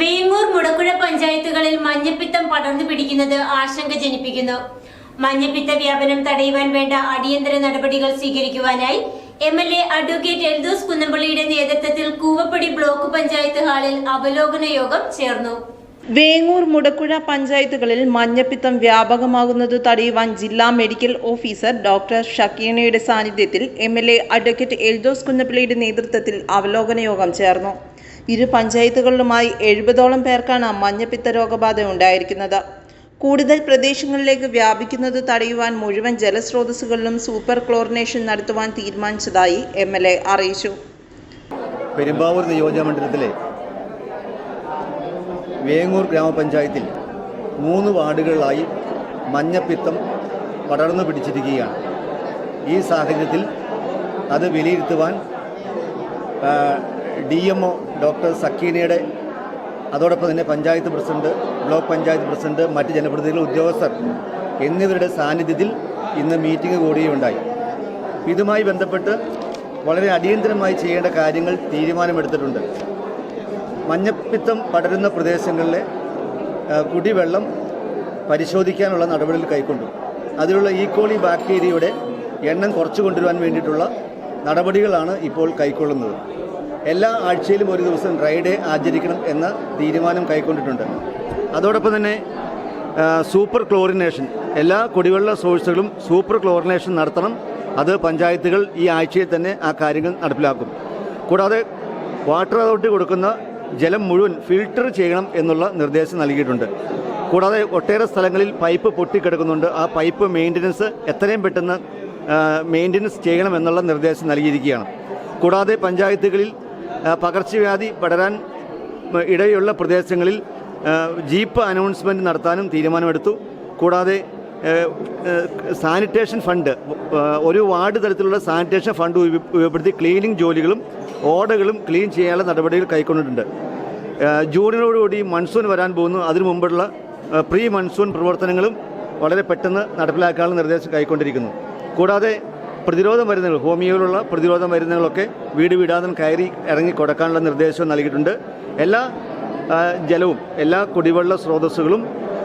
വേങ്ങൂർ മുടക്കുഴ പഞ്ചായത്തുകളിൽ മഞ്ഞപ്പിത്തം പടർന്നു പിടിക്കുന്നത് ആശങ്ക ജനിപ്പിക്കുന്നു. മഞ്ഞപ്പിത്ത വ്യാപനം തടയുവാൻ വേണ്ട അടിയന്തര നടപടികൾ സ്വീകരിക്കുവാനായി M L A advocate Eldhose കുന്നമ്പള്ളിയുടെ നേതൃത്വത്തിൽ കൂവപ്പടി ബ്ലോക്ക് പഞ്ചായത്ത് ഹാളിൽ അവലോകന യോഗം ചേർന്നു. വേങ്ങൂർ മുടക്കുഴ പഞ്ചായത്തുകളിൽ മഞ്ഞപ്പിത്തം വ്യാപകമാകുന്നത് തടയുവാൻ ജില്ലാ മെഡിക്കൽ ഓഫീസർ ഡോക്ടർ ഷക്കീനയുടെ സാന്നിധ്യത്തിൽ M L A advocate Eldhose കുന്നപ്പള്ളിയുടെ നേതൃത്വത്തിൽ അവലോകന യോഗം ചേർന്നു. ഇരു പഞ്ചായത്തുകളിലുമായി എഴുപതോളം പേർക്കാണ് മഞ്ഞപ്പിത്ത രോഗബാധ ഉണ്ടായിരിക്കുന്നത്. കൂടുതൽ പ്രദേശങ്ങളിലേക്ക് വ്യാപിക്കുന്നത് തടയുവാൻ മുഴുവൻ ജലസ്രോതസ്സുകളിലും സൂപ്പർ ക്ലോറിനേഷൻ നടത്തുവാൻ തീരുമാനിച്ചതായി എം എൽ എ അറിയിച്ചു. പെരുമ്പാവൂർ നിയോജകമണ്ഡലത്തിലെ വേങ്ങൂർ ഗ്രാമപഞ്ചായത്തിൽ മൂന്ന് വാർഡുകളിലായി മഞ്ഞപ്പിത്തം പടർന്നു പിടിച്ചിരിക്കുകയാണ്. ഈ സാഹചര്യത്തിൽ അത് വിലയിരുത്തുവാൻ ഡി എം ഒ ഡോക്ടർ സക്കീനയുടെ അതോടൊപ്പം തന്നെ panchayat president block panchayat president മറ്റ് ജനപ്രതിനിധികൾ ഉദ്യോഗസ്ഥർ എന്നിവരുടെ സാന്നിധ്യത്തിൽ ഇന്ന് മീറ്റിംഗ് കൂടുകയുണ്ടായി. ഇതുമായി ബന്ധപ്പെട്ട് വളരെ അടിയന്തരമായി ചെയ്യേണ്ട കാര്യങ്ങൾ തീരുമാനമെടുത്തിട്ടുണ്ട്. മഞ്ഞപ്പിത്തം പടരുന്ന പ്രദേശങ്ങളിലെ കുടിവെള്ളം പരിശോധിക്കാനുള്ള നടപടികൾ കൈക്കൊണ്ടു. അതിലുള്ള ഈക്കോളി ബാക്ടീരിയയുടെ എണ്ണം കുറച്ചു കൊണ്ടുവരാൻ വേണ്ടിയിട്ടുള്ള നടപടികളാണ് ഇപ്പോൾ കൈക്കൊള്ളുന്നത്. എല്ലാ ആഴ്ചയിലും ഒരു ദിവസം ഡ്രൈ ഡേ ആചരിക്കണം എന്ന തീരുമാനം കൈക്കൊണ്ടിട്ടുണ്ട്. അതോടൊപ്പം തന്നെ സൂപ്പർ ക്ലോറിനേഷൻ. എല്ലാ കുടിവെള്ള സോഴ്സുകളും സൂപ്പർ ക്ലോറിനേഷൻ നടത്തണം. അത് പഞ്ചായത്തുകൾ ഈ ആഴ്ചയിൽ തന്നെ ആ കാര്യങ്ങൾ നടപ്പിലാക്കും. കൂടാതെ വാട്ടർ അതോറിറ്റി കൊടുക്കുന്ന ജലം മുഴുവൻ ഫിൽട്ടർ ചെയ്യണം എന്നുള്ള നിർദ്ദേശം നൽകിയിട്ടുണ്ട്. കൂടാതെ ഒട്ടേറെ സ്ഥലങ്ങളിൽ പൈപ്പ് പൊട്ടിക്കിടക്കുന്നുണ്ട്. ആ പൈപ്പ് മെയിന്റനൻസ് എത്രയും പെട്ടെന്ന് മെയിന്റനൻസ് ചെയ്യണമെന്നുള്ള നിർദ്ദേശം നൽകിയിരിക്കുകയാണ്. കൂടാതെ പഞ്ചായത്തുകളിൽ പകർച്ചവ്യാധി പടരാൻ ഇടയുള്ള പ്രദേശങ്ങളിൽ ജീപ്പ് അനൗൺസ്മെന്റ് നടത്താനും തീരുമാനമെടുത്തു. കൂടാതെ സാനിറ്റേഷൻ ഫണ്ട് ഒരു വാർഡ് തലത്തിലുള്ള സാനിറ്റേഷൻ ഫണ്ട് ഉപ- ഉപയോഗപ്പെടുത്തി ക്ലീനിങ് ജോലികളും ഓടകളും ക്ലീൻ ചെയ്യാനുള്ള നടപടികൾ കൈക്കൊണ്ടിട്ടുണ്ട്. ജൂണിനോടുകൂടി മൺസൂൺ വരാൻ പോകുന്നു. അതിനു മുമ്പുള്ള പ്രീ മൺസൂൺ പ്രവർത്തനങ്ങളും വളരെ പെട്ടെന്ന് നടപ്പിലാക്കാനുള്ള നിർദ്ദേശം കൈക്കൊണ്ടിരിക്കുന്നു. കൂടാതെ പ്രതിരോധ മരുന്നുകൾ ഹോമിയോയിലുള്ള പ്രതിരോധ മരുന്നുകളൊക്കെ വീട് വീടാതെ കയറി ഇറങ്ങി കൊടുക്കാനുള്ള നിർദ്ദേശവും നൽകിയിട്ടുണ്ട്. എല്ലാ ജലവും എല്ലാ കുടിവെള്ള സ്രോതസ്സുകളും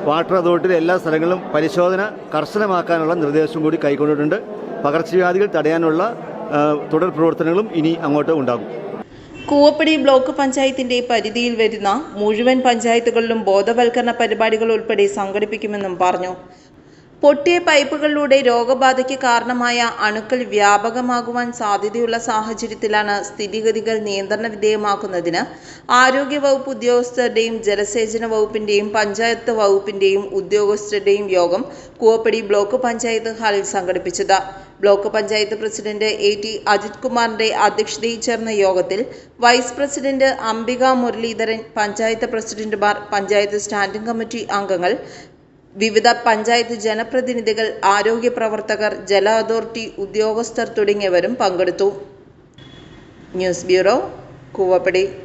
വാട്ടർ അതോറിറ്റിയിലെ എല്ലാ സ്ഥലങ്ങളിലും പരിശോധന കർശനമാക്കാനുള്ള നിർദ്ദേശവും കൂടി കൈക്കൊണ്ടിട്ടുണ്ട്. പകർച്ചവ്യാധികൾ തടയാനുള്ള തുടർ പ്രവർത്തനങ്ങളും ഇനി അങ്ങോട്ട് ഉണ്ടാകും. കൂവപ്പടി ബ്ലോക്ക് പഞ്ചായത്തിന്റെ പരിധിയിൽ വരുന്ന മുഴുവൻ പഞ്ചായത്തുകളിലും ബോധവൽക്കരണ പരിപാടികൾ ഉൾപ്പെടെ സംഘടിപ്പിക്കുമെന്നും പറഞ്ഞു. പൊട്ടിയ പൈപ്പുകളിലൂടെ രോഗബാധയ്ക്ക് കാരണമായ അണുക്കൾ വ്യാപകമാകുവാൻ സാധ്യതയുള്ള സാഹചര്യത്തിലാണ് സ്ഥിതിഗതികൾ നിയന്ത്രണ വിധേയമാക്കുന്നതിന് ആരോഗ്യവകുപ്പ് ഉദ്യോഗസ്ഥരുടെയും ജലസേചന വകുപ്പിന്റെയും പഞ്ചായത്ത് വകുപ്പിന്റെയും ഉദ്യോഗസ്ഥരുടെയും യോഗം കൂവപ്പടി ബ്ലോക്ക് പഞ്ചായത്ത് ഹാളിൽ സംഘടിപ്പിച്ചത്. Block panchayat president A T Ajith കുമാറിന്റെ അധ്യക്ഷതയിൽ ചേർന്ന യോഗത്തിൽ വൈസ് പ്രസിഡന്റ് അംബിക മുരളീധരൻ പഞ്ചായത്ത് പ്രസിഡന്റുമാർ പഞ്ചായത്ത് സ്റ്റാൻഡിംഗ് കമ്മിറ്റി അംഗങ്ങൾ വിവിധ പഞ്ചായത്ത് ജനപ്രതിനിധികൾ ആരോഗ്യ പ്രവർത്തകർ ജല അതോറിറ്റി ഉദ്യോഗസ്ഥർ തുടങ്ങിയവരും പങ്കെടുത്തു. News bureau Koovappady.